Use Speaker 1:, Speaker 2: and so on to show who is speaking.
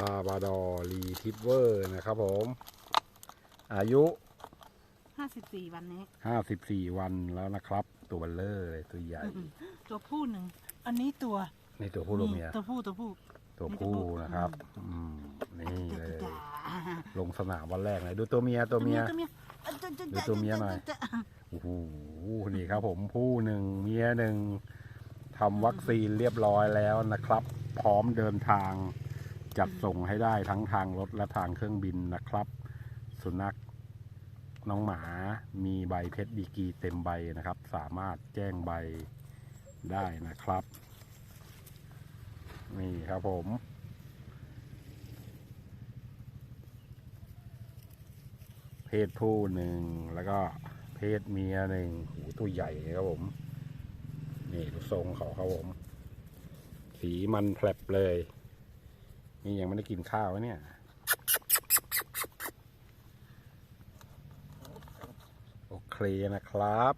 Speaker 1: ลาบาดอรีทิฟเวอร์นะครับผม อายุ
Speaker 2: ห้าสิบสี่วันนี้
Speaker 1: 54 วันแล้วนะครับ ตัวเบลเลอร์เลยตัวใหญ่
Speaker 2: ตัวผู้หนึ่ง อันนี้ตัว
Speaker 1: นี่ตัวผู้ตัวเมีย
Speaker 2: ตัวผู้ตัวผู้
Speaker 1: ตัวผู้นะครับ อืมนี่เลย
Speaker 2: จ้า
Speaker 1: ลงสนามวันแรกเลยดูตัวเมียตัวเมีย
Speaker 2: ตัวเมียเอ้ย
Speaker 1: ดูตัวเมียหน่อยโอ้โหนี่ครับผมผู้หนึ่งเมียหนึ่งทำวัคซีนเรียบร้อยแล้วนะครับ พร้อมเดินทาง จัดส่งให้ได้ทั้งทางรถและทางเครื่องบินนะครับ สุนัขน้องหมามีใบเพชรดีกีเต็มใบนะครับ สามารถแจ้งใบได้นะครับ นี่ครับผม เพศผู้หนึ่งแล้วก็เพศเมียหนึ่งหูตัวใหญ่ครับผม นี่ทรงเขาครับผม สีมันแผลบเลย นี่ยังไม่ได้กินข้าวเนี่ยโอเคนะครับ